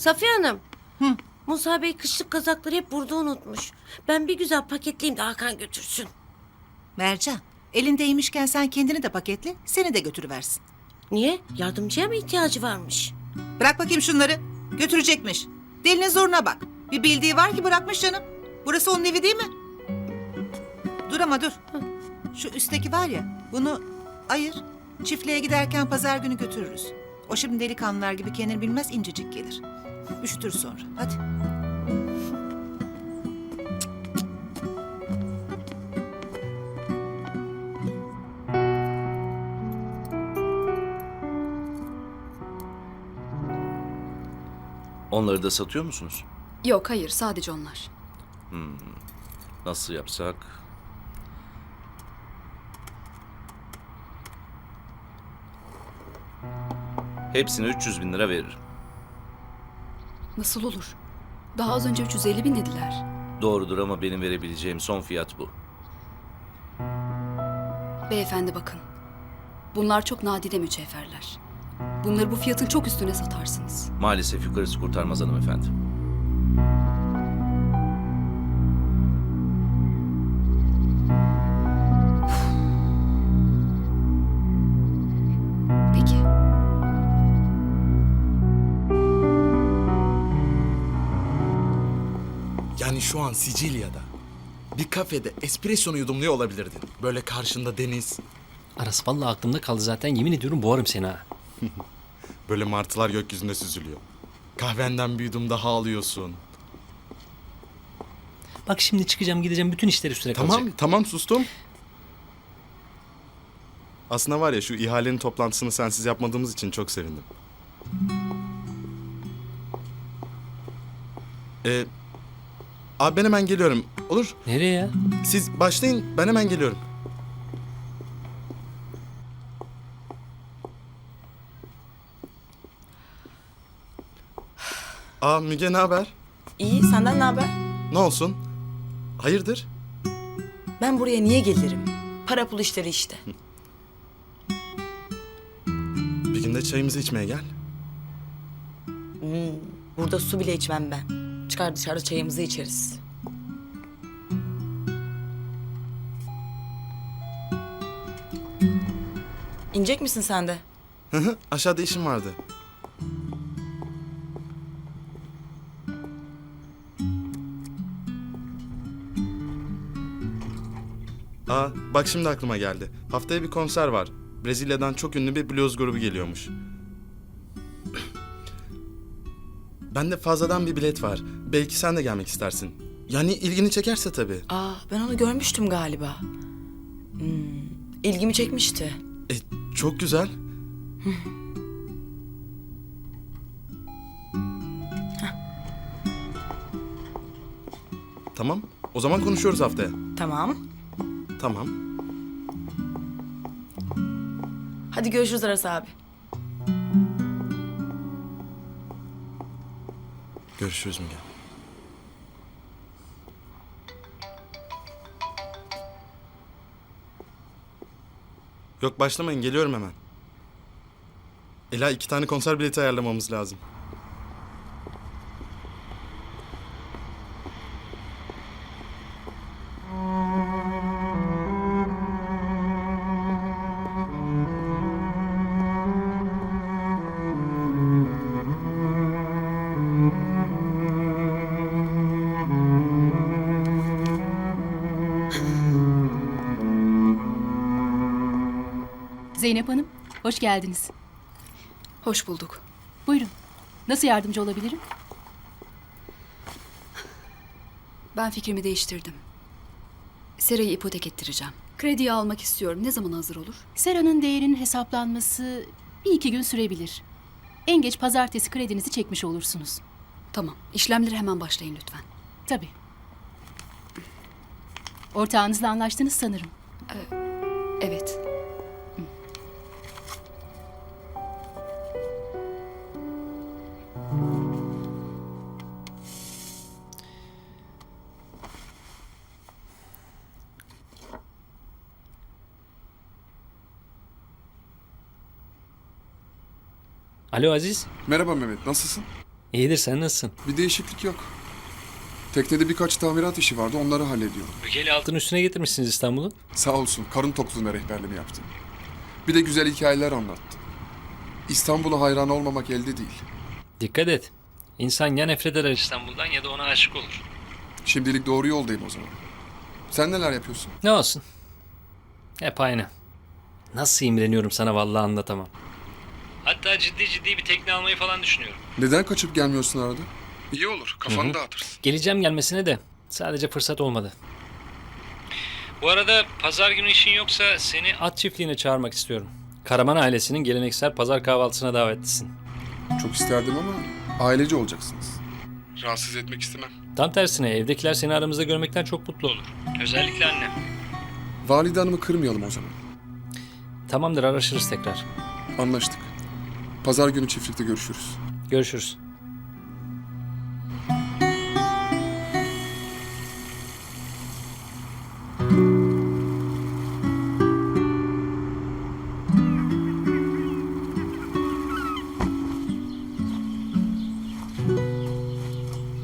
Safiye Hanım. Musa Bey kışlık kazakları hep burada unutmuş. Ben bir güzel paketleyeyim de Hakan götürsün. Mercan, elindeymişken sen kendini de paketle, seni de götürüversin. Niye? Yardımcıya mı ihtiyacı varmış? Bırak bakayım şunları. Götürecekmiş. Dilinin zoruna bak. Bir bildiği var ki bırakmış canım. Burası onun evi değil mi? Dur ama dur. Şu üstteki var ya, bunu ayır. Çiftliğe giderken pazar günü götürürüz. O şimdi delikanlılar gibi kendini bilmez incecik gelir. Üşütür sonra. Hadi. Onları da satıyor musunuz? Yok hayır sadece onlar. Nasıl yapsak? Hepsine 300 bin lira veririm. Nasıl olur? Daha az önce 350 bin dediler. Doğrudur ama benim verebileceğim son fiyat bu. Beyefendi bakın. Bunlar çok nadide mücevherler. Bunları bu fiyatın çok üstüne satarsınız. Maalesef yukarısı kurtarmaz hanımefendi. Şu an Sicilya'da bir kafede espressonu yudumluyor olabilirdin. Böyle karşında deniz, Aras vallahi aklımda kaldı zaten yemin ediyorum boğarım seni ha. böyle martılar gökyüzünde süzülüyor. Kahvenden bir yudum daha alıyorsun. Bak şimdi çıkacağım gideceğim bütün işler üstüne Tamam, kalacak. tamam sustum. Aslında var ya şu ihalenin toplantısını sensiz yapmadığımız için çok sevindim. Ee, abi ben hemen geliyorum. Olur. Nereye ya? Siz başlayın ben hemen geliyorum. Aa Müge ne haber? İyi, senden ne haber? Ne olsun? Hayırdır? Ben buraya niye gelirim? Para pul işleri işte. Bir gün de çayımızı içmeye gel. Burada su bile içmem ben. Çıkar dışarıda çayımızı içeriz. İnecek misin sen de? Hı hı, Aşağıda işim vardı. Aa, bak şimdi aklıma geldi. Haftaya bir konser var. Brezilya'dan çok ünlü bir blues grubu geliyormuş. Bende fazladan bir bilet var. Belki sen de gelmek istersin. Yani ilgini çekerse tabii. Aa, ben onu görmüştüm galiba. Hmm, ilgimi çekmişti. E, çok güzel. tamam. O zaman konuşuyoruz haftaya. Tamam. Tamam. Hadi görüşürüz Aras abi. Görüşürüz Müge. Yok başlamayın geliyorum hemen. Ela iki tane konser bileti ayarlamamız lazım. Hoş geldiniz. Hoş bulduk. Buyurun. Nasıl yardımcı olabilirim? Ben fikrimi değiştirdim. Serayı ipotek ettireceğim. Krediyi almak istiyorum. Ne zaman hazır olur? Sera'nın değerinin hesaplanması bir iki gün sürebilir. En geç pazartesi kredinizi çekmiş olursunuz. Tamam. İşlemleri hemen başlayın lütfen. Tabii. Ortağınızla anlaştınız sanırım. Evet. Alo Aziz. Merhaba Mehmet, nasılsın? İyidir sen nasılsın? Bir değişiklik yok. Teknede birkaç tamirat işi vardı onları hallediyorum. Bükeli altın üstüne getirmişsiniz İstanbul'un. Sağ olsun karın tokluğuna rehberliğini yaptı. Bir de güzel hikayeler anlattı. İstanbul'a hayran olmamak elde değil. Dikkat et. İnsan ya nefret eder İstanbul'dan ya da ona aşık olur. Şimdilik doğru yoldayım o zaman. Sen neler yapıyorsun? Ne olsun. Hep aynı. Nasıl imreniyorum sana vallahi anlatamam. Hatta ciddi ciddi bir tekne almayı falan düşünüyorum. Neden kaçıp gelmiyorsun arada? İyi olur kafanı dağıtırsın. Geleceğim gelmesine de sadece fırsat olmadı. Bu arada pazar günü işin yoksa seni at çiftliğine çağırmak istiyorum. Karaman ailesinin geleneksel pazar kahvaltısına davetlisin. Çok isterdim ama ailece olacaksınız. Rahatsız etmek istemem. Tam tersine evdekiler seni aramızda görmekten çok mutlu olur. Özellikle annem. Valide hanımı kırmayalım o zaman. Tamamdır araşırız tekrar. Anlaştık. Pazar günü çiftlikte görüşürüz. Görüşürüz.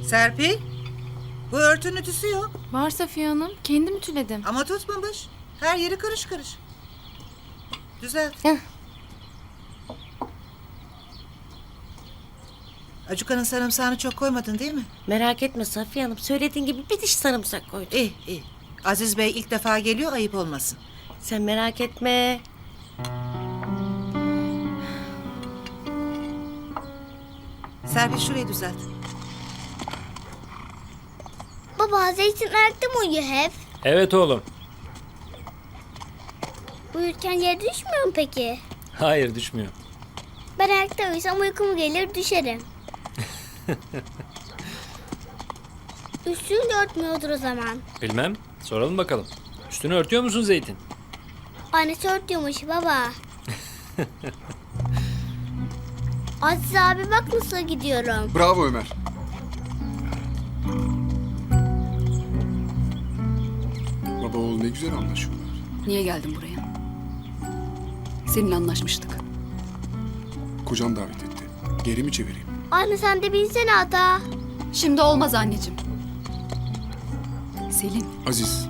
Serpil, bu örtünün ütüsü yok. Var Safiye Hanım. Kendim ütüledim. Ama tutmamış. Her yeri karış karış. Düzelt. Heh. Acuka'nın sarımsağını çok koymadın değil mi? Merak etme Safiye Hanım. Söylediğin gibi bir diş sarımsak koydum. İyi iyi. Aziz Bey ilk defa geliyor ayıp olmasın. Sen merak etme. Serpil şurayı düzelt. Baba Zeytin ayakta mı uyuyor hep? Evet oğlum. Uyurken yere düşmüyor mu peki? Hayır düşmüyor. Ben ayakta uyusam uykum gelir düşerim. Üstünü de örtmüyordur o zaman. Bilmem. Soralım bakalım. Üstünü örtüyor musun Zeytin? Annesi örtüyormuş baba. Aziz abi bak nasıl gidiyorum. Bravo Ömer. Baba oğul ne güzel anlaşıyorlar. Niye geldin buraya? Seninle anlaşmıştık. Kocam davet etti. Geri mi çevireyim? Anne sen de binsene ata. Şimdi olmaz anneciğim. Selin, Aziz.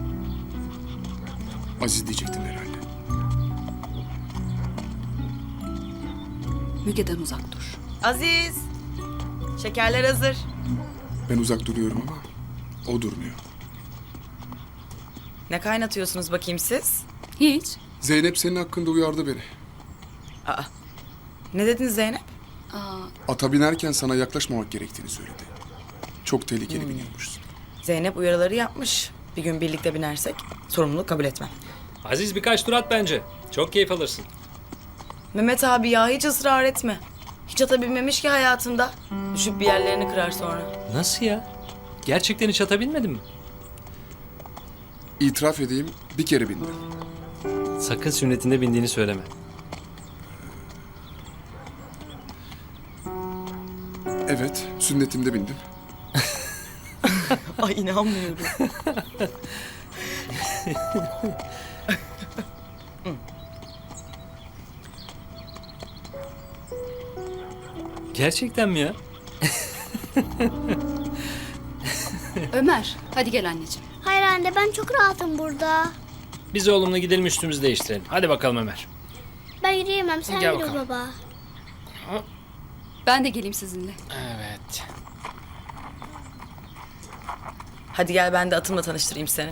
Aziz diyecektin herhalde. Müge'den uzak dur. Aziz. Şekerler hazır. Ben uzak duruyorum ama o durmuyor. Ne kaynatıyorsunuz bakayım siz? Hiç. Zeynep senin hakkında uyardı beni. Ne dedin Zeynep? Aa, Ata binerken sana yaklaşmamak gerektiğini söyledi. Çok tehlikeli biniyormuşsun. Zeynep uyarıları yapmış. Bir gün birlikte binersek sorumluluk kabul etmem. Aziz birkaç tur at bence. Çok keyif alırsın. Mehmet abi ya hiç ısrar etme. Hiç ata binmemiş ki hayatında. Düşüp bir yerlerini kırar sonra. Nasıl ya? Gerçekten hiç ata binmedin mi? İtiraf edeyim bir kere bindim. Sakın sünnetinde bindiğini söyleme. Evet sünnetimde bindim. Ay inanmıyorum. Gerçekten mi ya? Ömer, hadi gel anneciğim. Hayır anne ben çok rahatım burada. Biz oğlumla gidelim üstümüzü değiştirelim. Hadi bakalım Ömer. Ben yürüyemem sen Gel yürü bakalım. baba. Ben de geleyim sizinle. Evet. Hadi gel ben de atımla tanıştırayım seni.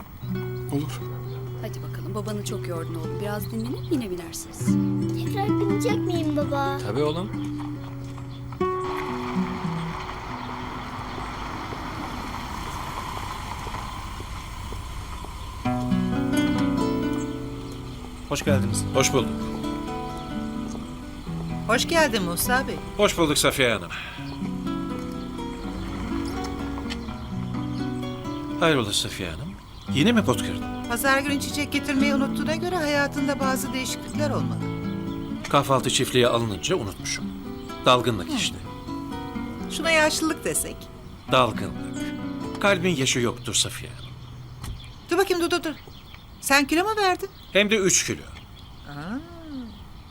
Olur. Hadi bakalım, babanı çok yordun oğlum. Biraz dinlenip yine binersiniz. Tekrar binecek miyim baba? Tabii oğlum. Hoş geldiniz. Hoş bulduk. Hoş geldin Musa Bey. Hoş bulduk Safiye Hanım. Hayrola Safiye Hanım? Yine mi pot kırdın? Pazar günü çiçek getirmeyi unuttuğuna göre hayatında bazı değişiklikler olmalı. Kahvaltı çiftliğe alınınca unutmuşum. Dalgınlık işte. Şuna yaşlılık desek. Dalgınlık. Kalbin yaşı yoktur Safiye Hanım. Dur bakayım dur dur dur. Sen kilo mu verdin? Hem de üç kilo.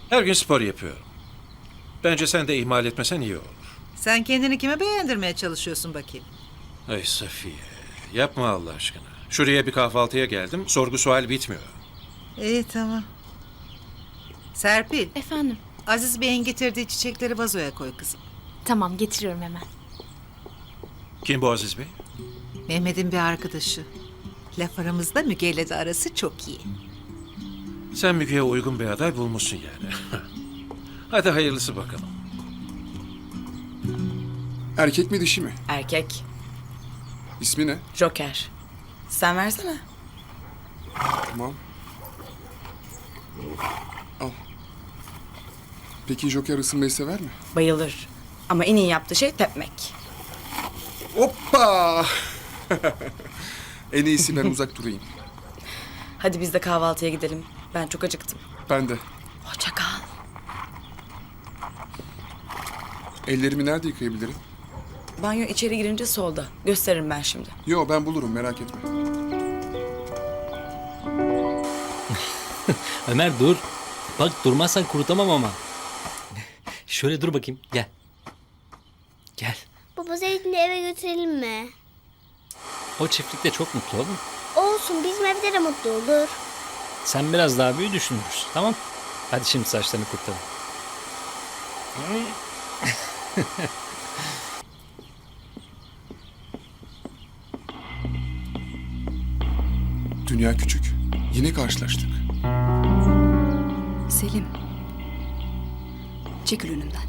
Her gün spor yapıyorum. Bence sen de ihmal etmesen iyi olur. Sen kendini kime beğendirmeye çalışıyorsun bakayım? Ay Safiye, yapma Allah aşkına. Şuraya bir kahvaltıya geldim, sorgu sual bitmiyor. İyi tamam. Serpil, Efendim. Aziz Bey'in getirdiği çiçekleri vazoya koy kızım. Tamam getiriyorum hemen. Kim bu Aziz Bey? Mehmet'in bir arkadaşı. Laf aramızda Müge ile de arası çok iyi. Sen Müge'ye uygun bir aday bulmuşsun yani. Hadi hayırlısı bakalım. Erkek mi dişi mi? Erkek. İsmi ne? Joker. Sen versene. Tamam. Al. Peki Joker ısınmayı sever mi? Bayılır. Ama en iyi yaptığı şey tepmek. Hoppa! en iyisi ben uzak durayım. Hadi biz de kahvaltıya gidelim. Ben çok acıktım. Ben de. Hoşça kal. Ellerimi nerede yıkayabilirim? Banyo içeri girince solda. Gösteririm ben şimdi. Yo ben bulurum merak etme. Ömer dur. Bak durmazsan kurutamam ama. Şöyle dur bakayım. Gel. Gel. Baba Zeytin'i eve götürelim mi? O çiftlikte çok mutlu oğlum. Olsun bizim evde de mutlu olur. Sen biraz daha büyü düşünürüz. Tamam. Hadi şimdi saçlarını kurtaralım. Dünya küçük. Yine karşılaştık. Selim. Çekil önümden.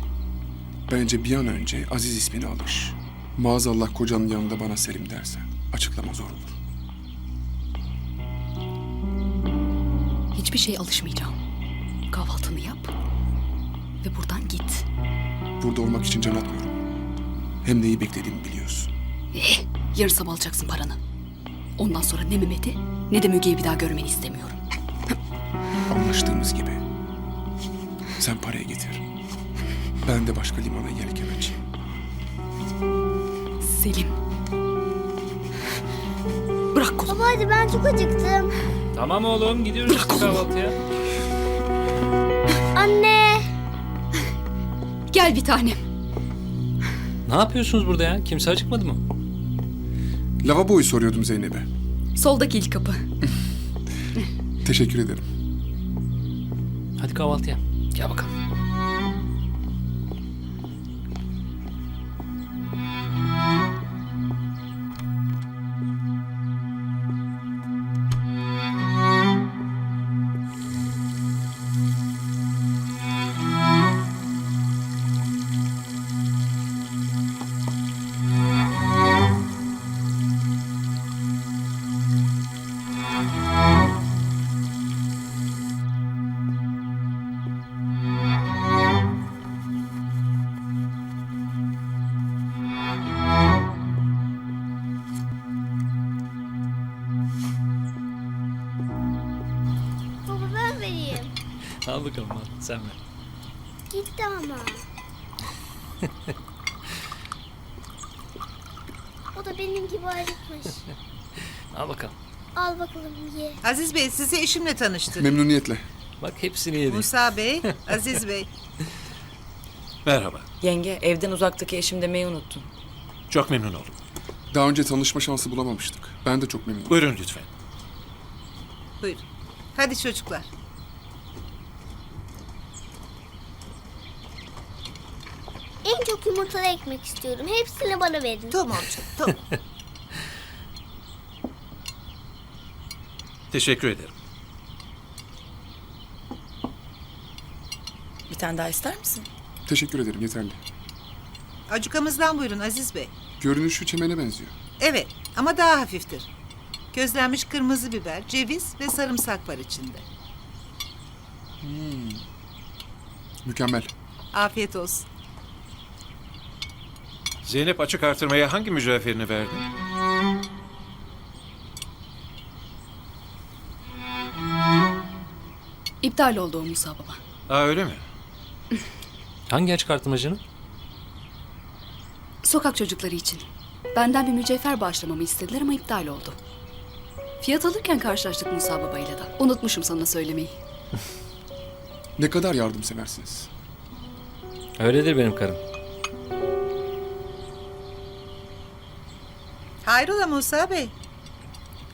Bence bir an önce Aziz ismini alış. Maazallah kocanın yanında bana Selim dersen. Açıklama zor olur. Hiçbir şeye alışmayacağım. Kahvaltını yap. Ve buradan git. Burada olmak için can atmıyorum. Hem de iyi beklediğimi biliyorsun. Eh, yarın sabah alacaksın paranı. Ondan sonra ne Mehmet'i ne de Müge'yi bir daha görmeni istemiyorum. Anlaştığımız gibi. Sen parayı getir. Ben de başka limana yelken açayım. Selim. Bırak kolumu. Baba hadi ben çok acıktım. Tamam oğlum gidiyoruz kahvaltıya. Gel bir tanem. Ne yapıyorsunuz burada ya? Kimse acıkmadı mı? Lavaboyu soruyordum Zeynep'e. Soldaki ilk kapı. Teşekkür ederim. Hadi kahvaltıya. Gel bakalım. Benim gibi acıkmış. Al bakalım. Al bakalım ye. Aziz Bey sizi eşimle tanıştırayım. Memnuniyetle. Bak hepsini yedi. Musa Bey, Aziz Bey. Merhaba, Yenge evden uzaktaki eşim demeyi unuttun. çok memnun oldum. Daha önce tanışma şansı bulamamıştık. Ben de çok memnunum. Buyurun lütfen. Buyurun. Hadi çocuklar. En çok yumurtalı ekmek istiyorum. Hepsini bana verin. Tamam canım, tamam. Teşekkür ederim. Bir tane daha ister misin? Teşekkür ederim yeterli. Acukamızdan buyurun Aziz Bey. Görünüşü çemene benziyor. Evet ama daha hafiftir. Közlenmiş kırmızı biber, ceviz ve sarımsak var içinde. Mükemmel. Afiyet olsun. Zeynep açık artırmaya hangi mücevherini verdi? İptal oldu o Musa baba. Aa öyle mi? Hangi açık artırmacının? Sokak çocukları için. Benden bir mücevher bağışlamamı istediler ama iptal oldu. Fiyat alırken karşılaştık Musa babayla da. Unutmuşum sana söylemeyi. Ne kadar yardımseversiniz. Öyledir benim karım. Hayrola Musa Bey?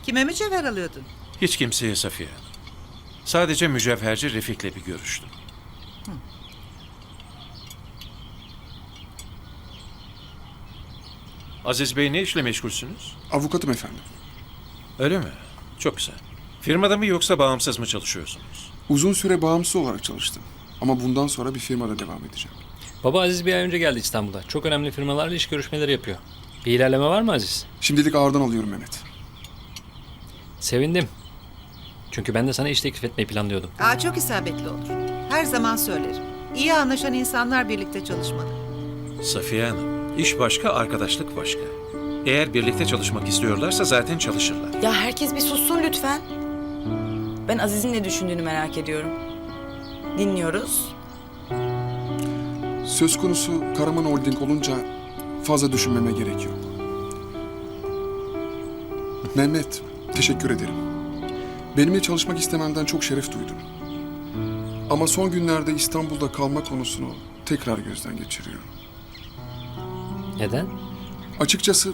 Kime mücevher alıyordun? Hiç kimseye Safiye Hanım. Sadece mücevherci Refik'le bir görüştüm. Aziz Bey ne işle meşgulsünüz? Avukatım efendim. Öyle mi? Çok güzel. Firmada mı yoksa bağımsız mı çalışıyorsunuz? Uzun süre bağımsız olarak çalıştım. Ama bundan sonra bir firmada devam edeceğim. Baba Aziz bir ay önce geldi İstanbul'a. Çok önemli firmalarla iş görüşmeleri yapıyor. Bir ilerleme var mı Aziz? Şimdilik ağırdan alıyorum Mehmet. Sevindim. Çünkü ben de sana iş teklif etmeyi planlıyordum. Aa çok isabetli olur. Her zaman söylerim. İyi anlaşan insanlar birlikte çalışmalı. Safiye Hanım, iş başka, arkadaşlık başka. Eğer birlikte çalışmak istiyorlarsa zaten çalışırlar. Ya herkes bir sussun lütfen. Ben Aziz'in ne düşündüğünü merak ediyorum. Dinliyoruz. Söz konusu Karaman Holding olunca fazla düşünmeme gerek yok. Mehmet, teşekkür ederim. Benimle çalışmak istemenden çok şeref duydum. Ama son günlerde İstanbul'da kalma konusunu tekrar gözden geçiriyorum. Neden? Açıkçası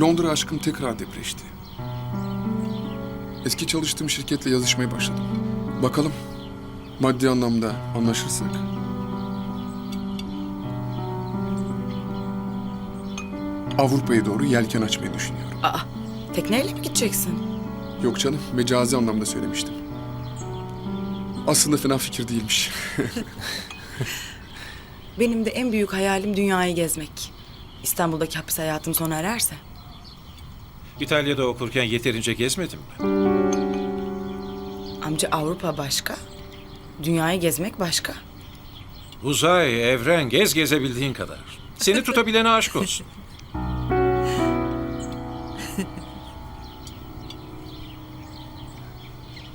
Londra aşkım tekrar depreşti. Eski çalıştığım şirketle yazışmaya başladım. Bakalım maddi anlamda anlaşırsak. Avrupa'ya doğru yelken açmayı düşünüyorum. Aa, tekneyle mi gideceksin? Yok canım, mecazi anlamda söylemiştim. Aslında fena fikir değilmiş. Benim de en büyük hayalim dünyayı gezmek. İstanbul'daki hapis hayatım sona ererse. İtalya'da okurken yeterince gezmedim mi? Amca Avrupa başka, dünyayı gezmek başka. Uzay, evren, gez gezebildiğin kadar. Seni tutabilene aşk olsun.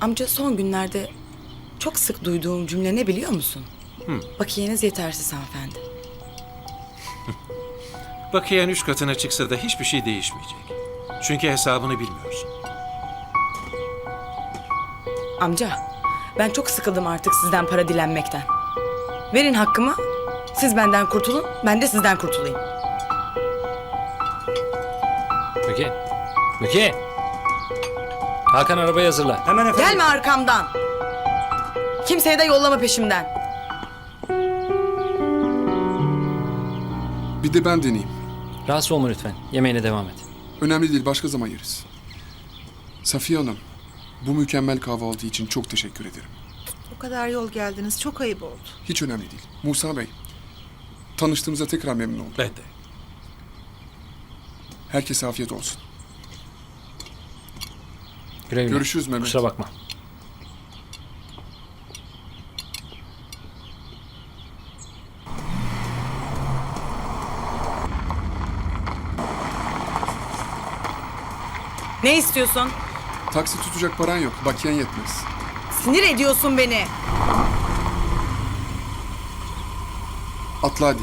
Amca son günlerde çok sık duyduğum cümle ne biliyor musun? Bakiyeniz yetersiz hanımefendi. Bakiyen üç katına çıksa da hiçbir şey değişmeyecek. Çünkü hesabını bilmiyorsun. Amca, ben çok sıkıldım artık sizden para dilenmekten. Verin hakkımı, siz benden kurtulun, ben de sizden kurtulayım. Müke. Müke. Hakan arabayı hazırla. Gelme arkamdan. Kimseye de yollama peşimden. bir de ben deneyeyim. Rahatsız olma lütfen. Yemeğine devam et. Önemli değil, başka zaman yeriz. Safiye Hanım, bu mükemmel kahvaltı için çok teşekkür ederim. O kadar yol geldiniz. Çok ayıp oldu. Hiç önemli değil. Musa Bey, tanıştığımıza tekrar memnun oldum. Ben de. Herkese afiyet olsun. Güle güle. Görüşürüz Mehmet. Kusura bakma. Ne istiyorsun? Taksi tutacak paran yok, bakiyen yetmez. Sinir ediyorsun beni. Atla hadi.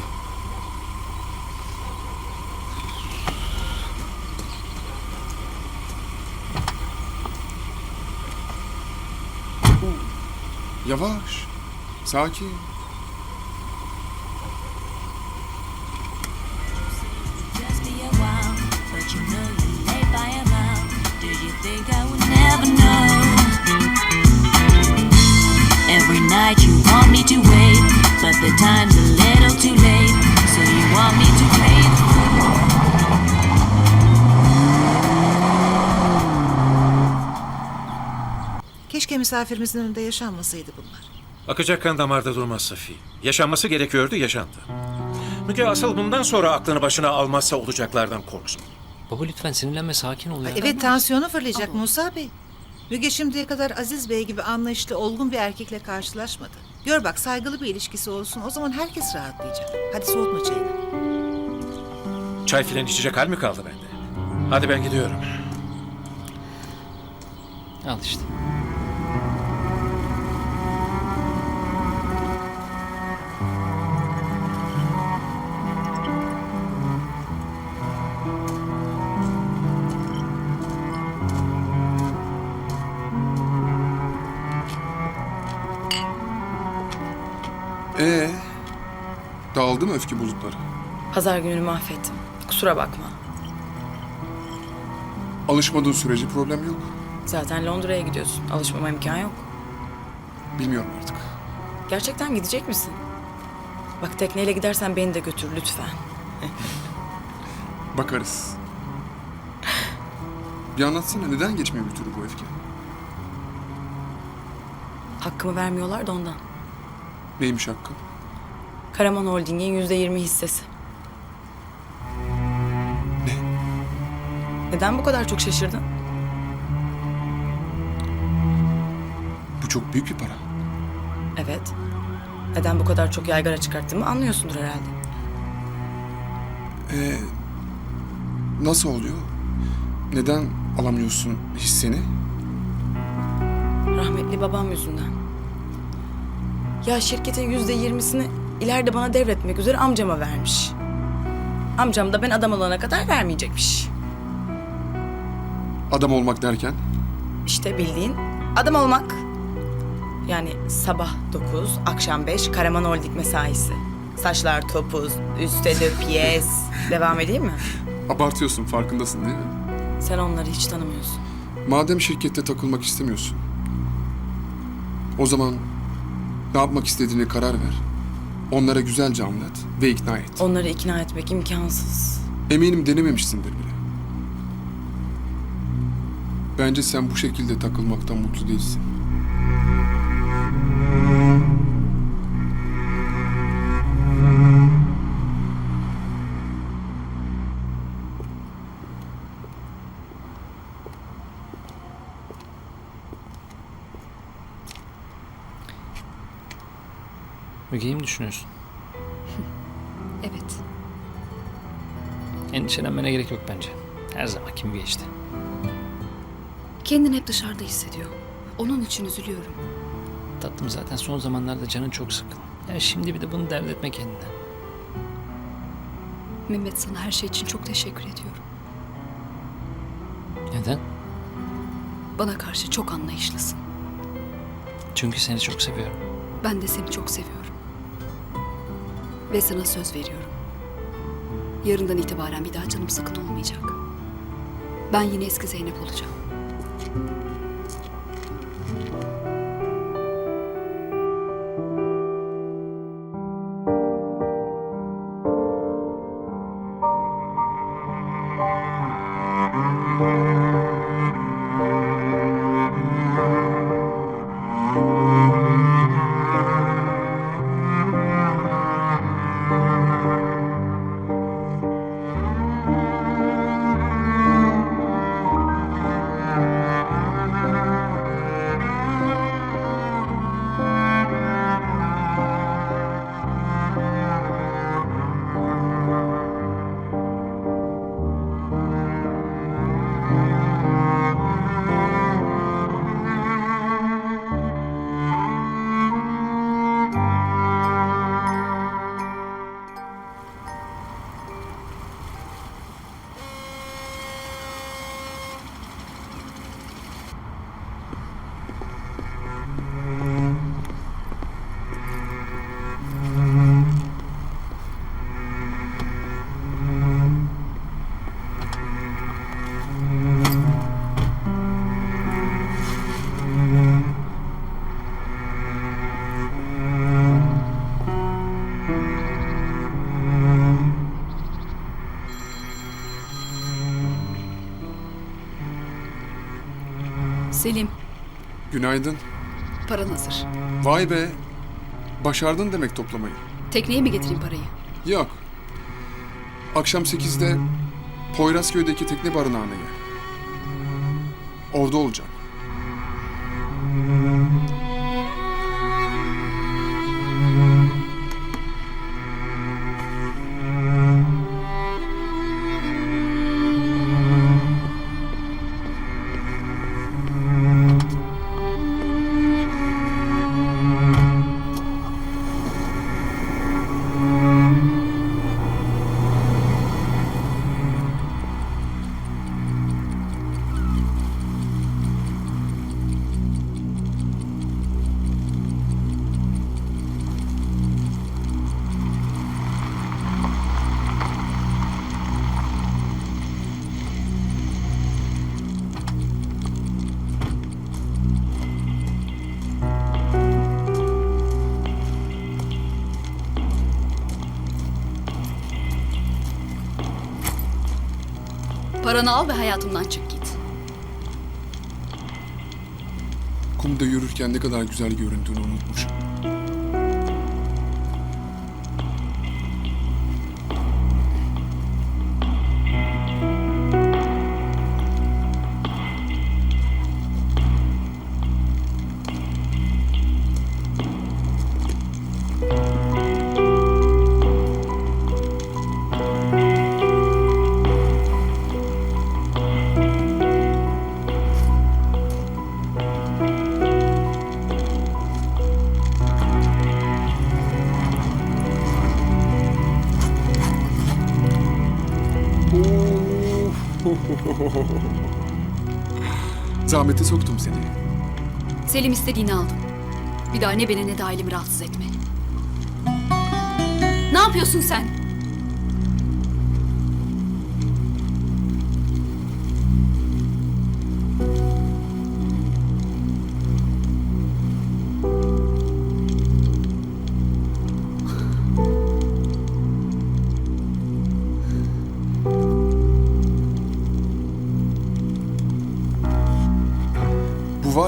Never know? Every night you want me to wait, but the time's a little too late. So you want me to play Keşke misafirimizin önünde yaşanmasaydı bunlar. Akacak kan damarda durmaz Safi. Yaşanması gerekiyordu, yaşandı. Müge asıl bundan sonra aklını başına almazsa olacaklardan korksun. Baba lütfen sinirlenme sakin ol ya. Evet tansiyonu fırlayacak Musa Bey. Müge şimdiye kadar Aziz Bey gibi anlayışlı, olgun bir erkekle karşılaşmadı. Gör bak saygılı bir ilişkisi olsun o zaman herkes rahatlayacak. Hadi soğutma çayını. Çay filan içecek hal mi kaldı bende? Hadi ben gidiyorum. Al işte. Dağıldı mı öfke bulutları? Pazar gününü mahvettim. Kusura bakma. Alışmadığın sürece problem yok. Zaten Londra'ya gidiyorsun. Alışmama imkan yok. Bilmiyorum artık. Gerçekten gidecek misin? Bak tekneyle gidersen beni de götür lütfen. Bakarız. Bir anlatsana neden geçmiyor bir türlü bu öfke? Hakkımı vermiyorlar da ondan. Neymiş hakkı? Karaman Holding'in yüzde yirmi hissesi. Neden bu kadar çok şaşırdın? Bu çok büyük bir para. Evet. Neden bu kadar çok yaygara çıkarttığımı anlıyorsundur herhalde. Ee, nasıl oluyor? Neden alamıyorsun hisseni? Rahmetli babam yüzünden. Ya şirketin yüzde yirmisini ileride bana devretmek üzere amcama vermiş. Amcam da ben adam olana kadar vermeyecekmiş. Adam olmak derken? İşte bildiğin adam olmak. Yani sabah 9, akşam 5 Karaman Holding mesaisi. Saçlar topuz, üstte de piyes. Devam edeyim mi? Abartıyorsun farkındasın değil mi? Sen onları hiç tanımıyorsun. Madem şirkette takılmak istemiyorsun. O zaman ne yapmak istediğini karar ver. Onlara güzelce anlat ve ikna et. Onları ikna etmek imkansız. Eminim denememişsindir bile. Bence sen bu şekilde takılmaktan mutlu değilsin. Müge'yi mi düşünüyorsun? Evet. Endişelenmene gerek yok bence. Her zaman kim geçti. Kendini hep dışarıda hissediyor. Onun için üzülüyorum. Tatlım zaten son zamanlarda canın çok sıkkın. Ya şimdi bir de bunu dert etme kendine. Mehmet sana her şey için çok teşekkür ediyorum. Neden? Bana karşı çok anlayışlısın. Çünkü seni çok seviyorum. Ben de seni çok seviyorum. Ve sana söz veriyorum. Yarından itibaren bir daha canım sıkın olmayacak. Ben yine eski Zeynep olacağım. Selim, Günaydın. paran hazır. Vay be. Başardın demek toplamayı. Tekneye mi getireyim parayı? Yok. Akşam 8'de Poyrazköy'deki tekne barınağına gel. Orada olacağım. Paranı al ve hayatımdan çık git. Kumda yürürken ne kadar güzel göründüğünü unutmuşum. Zahmete soktum seni. Selim istediğini aldım. Bir daha ne beni ne de ailemi rahatsız etme. Ne yapıyorsun sen?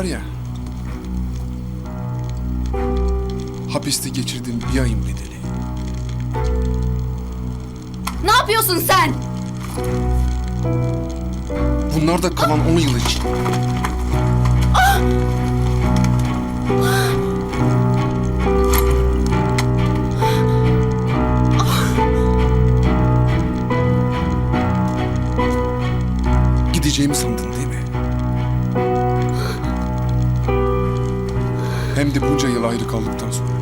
Var ya... Hapiste geçirdiğim bir ayın bedeli. Ne yapıyorsun sen? Bunlar da kalan 10 yıl için. Gideceğimi sandın Hem de bunca yıl ayrı kaldıktan sonra.